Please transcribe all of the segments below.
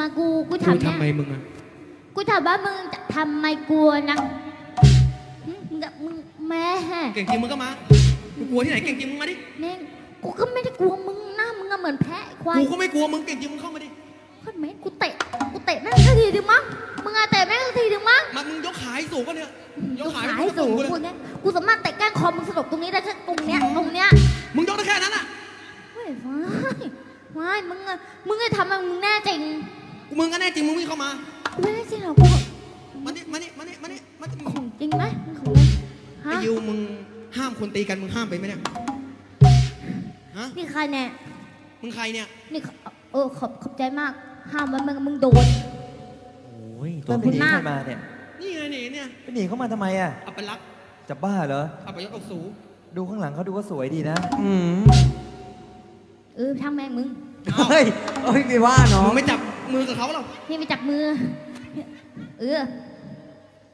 มากูกู กูถามทำไมเนี่ยมึงอะกูถามว่ามึงจะทำไมกลัวนะหึมึงกับมึงแม่เก่งจริงมึงก็มากูกลัวที่ไหนเก่งจริงมึงมาดิเน่งกูก็ไม่ได้กลัวมึงหน้ามึงอะเหมือนแพะควายกูก็ไม่กลัวมึงเก่งจริงมึงเข้ามาดิ คนแม่งกูเตะ กูเตะแม่งสักทีดึงมั้ง มึงอะเตะแม่งสักทีดึงมั้งมามึงยกขาให้สูงก็เนี่ย ยกูกขาขาให้ให้สูงกูกูเลยเนี่ยกูสามารถเตะก้านคอมึงสลบตรงนี้ได้แค่ตรงเนี้ยตรงเนี้ย มึงยกได้แค่นั้นอะ เฮ้ยว้ายว้ายมึงอะมึงจะทำอะไรมึงแน่จริง กูมึงก็แน่จริงมึงวิ่งเข้ามากูไม่ได้จริงหรอกกูมานี่มานี่มานี่มานี่มานี่ของจริงไหมมึงของจริงไอ้ฮะยูมึงห้ามคนตีกันมึงห้ามไปไหมเนี่ย ฮะ นี่ใครเนี่ยมึงใครเนี่ย นี่ขอเออขอบขอบใจมาก ห้ามไว้มึงมึงโดน โอ้ยขตัวอบไปคุณหนีมากใครมาเนี่ยนี่ไงนี่เนี่ยไปหนีเข้ามาทำไมอะอัปลักษณ์จะบ้าเหรออัปยศอกสูดูข้างหลังเขาดูว่าสวยดีนะอืมเออช่างแม่งมึงเฮ้ยเฮ้ยไม่ว่าน้อมึงงไม่จับ มือกับเขาหรอกนี่ไปจับมือ เออ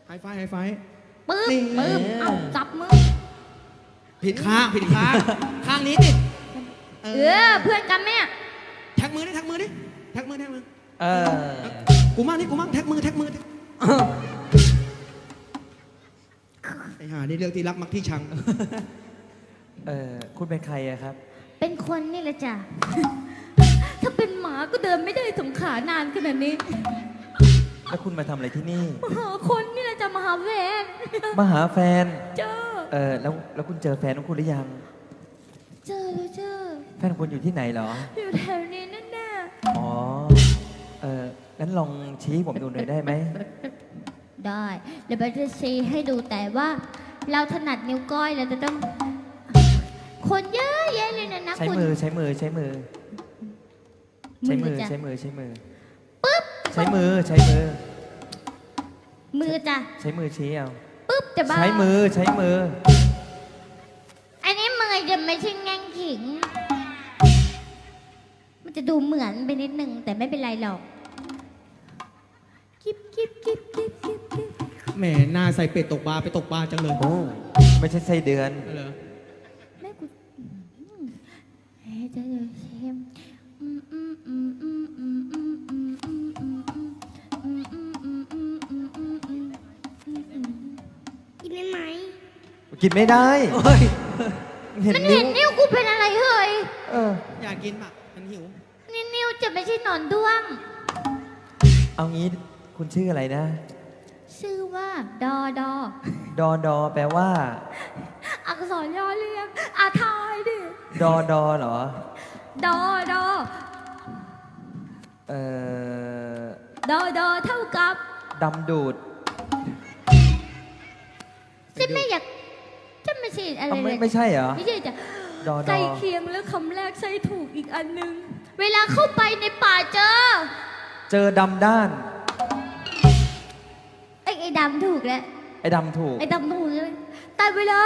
ไฮไฟไฮไฟปึ๊บนี่ปึ๊บเอ้าจับมือ ผิดข้างผิดข้างข้างนี้ติดเอเออ เพื่อนกันแม่แท็กมือดิแท็กมือดิแท็กมือแท็กมือเออกูมั่งนี่กูมั่งแท็กมือแท็กมือแท็กไอ้ห่านี่เรื่องที่รักมักที่ชังเออคุณเป็นใครอะครับ เป็นคนนี่แหละจ้ะ ถ้าเป็นหมาก็เดินไม่ได้สงขานานขนาดนี้แล้วคุณมาทำอะไรที่นี่ มาหาคนนี่แหละจะมาหาแฟนมาหาแฟน เจอ เออแล้วแล้วคุณเจอแฟนของคุณหรือยัง เจอเลยเจอ แฟนของคุณอยู่ที่ไหนเหรอ อยู่แถวนี้นั่นน่ะอ๋อ เอองั้นลองชี้ให้ผมดูหน่อยได้ไหม ได้เดี๋ยวไปจะซีให้ดูแต่ว่า เราถนัดนิ้วก้อยเราจะต้อง คนเยอะแยะเลยนะนะใช้คุณมือใช้มือใช้มือ ใช้มือจ้ะใช้มือใช้มือ ปึ๊บใช้มือใช้มือ มือจ้ะใช้มือชี้เอา ปึ๊บจะบ้าใช้มือใช้มือ อันนี้มือจะไม่ใช่แง่งขิง มันจะดูเหมือนไปนิดนึงแต่ไม่เป็นไรหรอกกิ๊บกิ๊บกิ๊บกิ๊บกิ๊บกิ๊บแหมหน้าใส่เป็ดตกปลาไปตกปลาจังเลยโอ้ไม่ใช่ไส้เดือน เหรอ กินไม่ได้ เฮ้ย เห็นมันนิ้เห็วนนิ้วกูเป็นอะไรเฮ้ยเออ อยากกินปะมันหิว นี่นิ้วจะไม่ใช่หนอนด้วง เอางี้คุณชื่ออะไรนะ ชื่อว่าดอดอ ดอดอแปลว่า อักษรย่อเรียงอาทายดิ ดอดอเหรอ ดอดอ เอ่อดอดอเท่ากับ ดำดูด ฉันไม่อยากฉัน ไม่ใช่อะไรเอาเลไม่ยไม่ใช่เหรอ ไม่ใช่จ้ะดอดอ ใกล้เคียงแล้วคำแรกใช้ถูกอีกอันนึง เวลาเข้าไปในป่าเจอเจอดำด้าน ไอ้ไอ้ดำถูกแล้ว ไอ้ดำถูกไอ้ดำถูกเลยแต่เวลา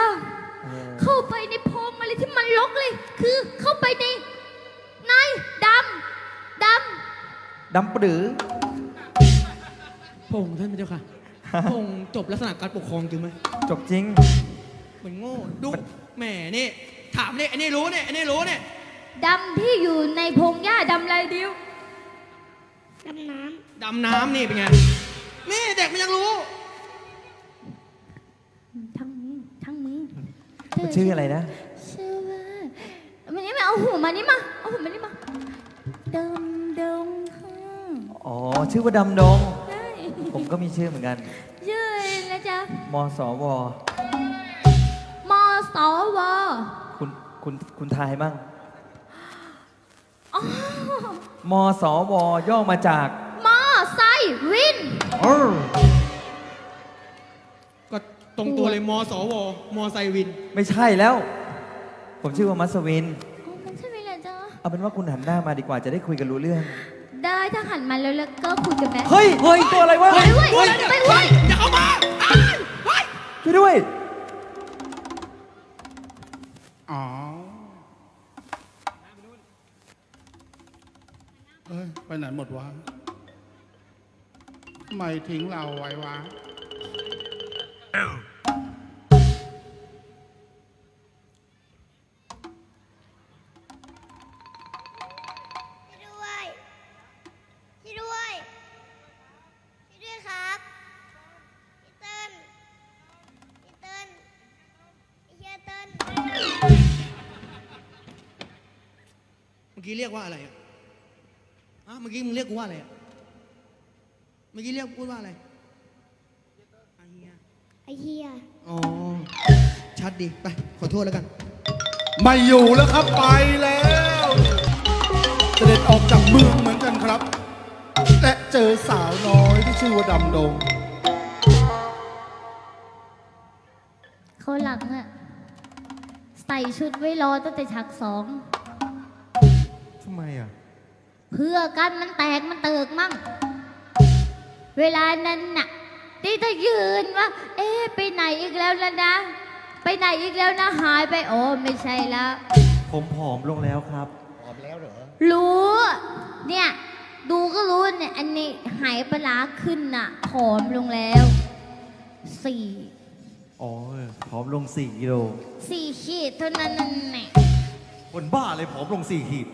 เออเข้าไปในโพรงอะไรที่มันลกเลย คือเข้าไปในในดำดดำปรือพระองค์ท่านพระเจ้าค่ะ พระองค์จบลักษณะการปกครองจริงไหมจบจริง เหมือนโง่ดูแหมนี่ ถามนี่ไอ้นี่รู้เนี่ยไอ้นี่รู้เนี่ยำดำที่อยู่ในพงหญ้าดำอะไรดิวดำน้ำนี่เป็นไงนี่เด็กมันยังรู้ ทั้งมึงทั้งมึงคุณชื่ออะไรนะ ชื่อว่ามันนี่มาเอาหูมานี่มาเอาหูมานี่มาดำดงค่ะอ๋อ ชื่อว่าดำดง ใช่ผมก็มีชื่อเหมือนกัน ชื่ออะไรนะจ๊ะ มสว คุณคุณคุณทายบ้างอ๋อมสวย่อมาจากมอไซค์วิน เออก็ตรงตัวเลยมสวมไซวิน ไม่ใช่แล้ว ผมชื่อว่ามัสวินอ๋อมันใช่ไหมล่ะจ๊ะ เอาเป็นว่าคุณหันหน้ามาดีกว่าจะได้คุยกันรู้เรื่อง ได้ถ้าหันมาแล้วแล้วก็คุยกันไหมเฮ้ยเฮ้ยตัวอะไรวะไปเว้ยเฮ้ยเดี๋ยวไปเว้ยอย่าเข้ามาอ้ายเฮ้ยช่วยด้วย อ๋อเอ้ยไปไหนหมดวะทำไมทิ้งเราไว้วะ กี้เรียกว่าอะไรอะอะเมื่อกี้มึงเรียกกูว่าอะไรอะเมื่อกี้เรียกพูดว่าอะไรอะเฮียไอ้เฮียอ๋อชัดดีไปขอโทษแล้วกัน ไม่อยู่แล้วครับไปแล้ว เสด็จออกจากเมืองเหมือนกันครับ และเจอสาวน้อยที่ชื่อว่าดำดง เขาหลังอะใส่ชุดไว้รอตั้งแต่ฉากสอง ทำไมอะ เพื่อกันมันแตกมันเติกมั่ง เวลานั้นน่ะที่ถ้ายืนว่า เอ๊ะไปไหนอีกแล้วล่ะนะ ไปไหนอีกแล้วนะหายไปโอ้ไม่ใช่แล้ว ผมผอมลงแล้วครับรู้ เนี่ย ดูก็รู้เนี่ยอันนี้หายปลาร้าขึ้นน่ะผอมลงแล้วสี่อ๋อผอมลง4กิโล สี่ขีดเท่านั้นนั่นแหละ คนบ้าเลยผอมลง4ขีด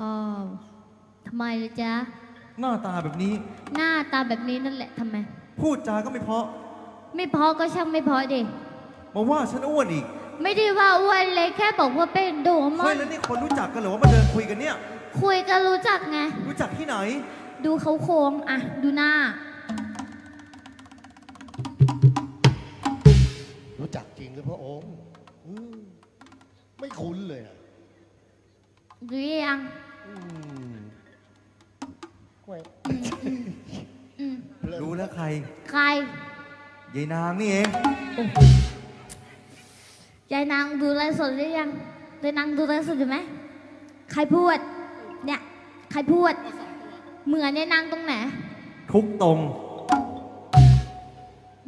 อ๋อทำไมล่ะจ๊ะ หน้าตาแบบนี้ หน้าตาแบบนี้นั่นแหละทำไม พูดจาก็ไม่เพราะ ไม่พอก็ช่างไม่พอดิ มาว่าฉันอ้วนอีกไม่ได้ว่าอ้วนเลยแค่บอกว่าเป็นโดมอเฮ้ยนแล้วนี่คนรู้จักกันเหรอว่ามาเดินคุยกันเนี่ย คุยกันรู้จักไง รู้จักที่ไหน ดูเขาโค้งอะดูหน้า รู้จักจริงหรือพระองค์อืมไม่คุ้นเลยอะ ดูยังอืมแหวะอืมรู้แล้วใครใครยายนางนี่เองยายนางดูไลฟ์สดหรือยังยายนางดูไลฟ์สดอยู่ไหมใครพูด เนี่ย ใครพูด เหมือนยายนางตรงไหน ทุกตรง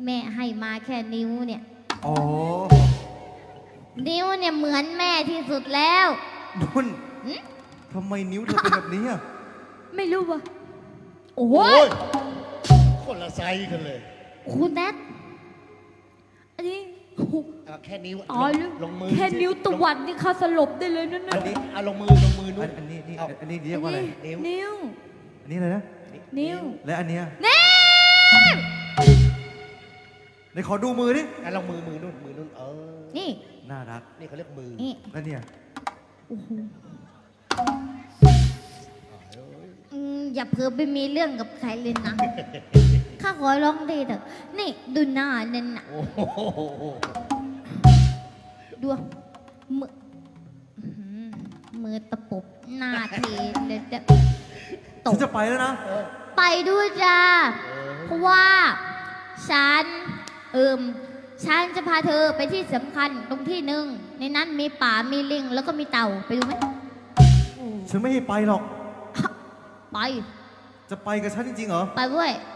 แม่ให้มาแค่นิ้วเนี่ย อ๋อ นิ้วเนี่ยเหมือนแม่ที่สุดแล้วนุ่น หึทำไมนิ้วเธอเป็นแบบนี้อะ ไม่รู้ว่ะโอ้โอ้ยยคนละไซส์กันเลยคุณแนทอันนี้โอ้โหเอาแค่นิ้วอ๋อลลูงกลงมือแค่สินิ้วตะวันนี่เขาสลบได้เลยนั่นอัน่ะนนี้ เอาลงมือลงมือนู่อันนอันนี้นี่เอาอันนี้เรียกว่าอะไร นิ้ว นิ้ว อันนี้อะไรนะ นิ้วและอันเนี้ยนิ้วไหนขอดูมือดิ อะลงมือมือนู่นมือนู่นเออนี่ น่ารัก นี่เขาเรียกมือ นี่ แล้วเนี่ย โอ้โห อืมอย่าเพิ่ไปมีเรื่องกับใครเลยนะ ข้าขอร้องดีเถอะ นี่ดูหน้านั่นน่ะโอ้โหดูมืออื้อหือมือตะปบหน้าเทเลยจะตฉักนจะไปแล้วนะ ไปด้วยจ้า เพราะว่าฉันเอิมฉันจะพาเธอไปที่สำคัญตรงที่หนึ่งในนั้นมีป่ามีลิงแล้วก็มีเต่าไปดูไหม ฉันไม่ให้ไปหรอก ไป จะไปกับฉันจริงๆเหรอ ไปด้วยไ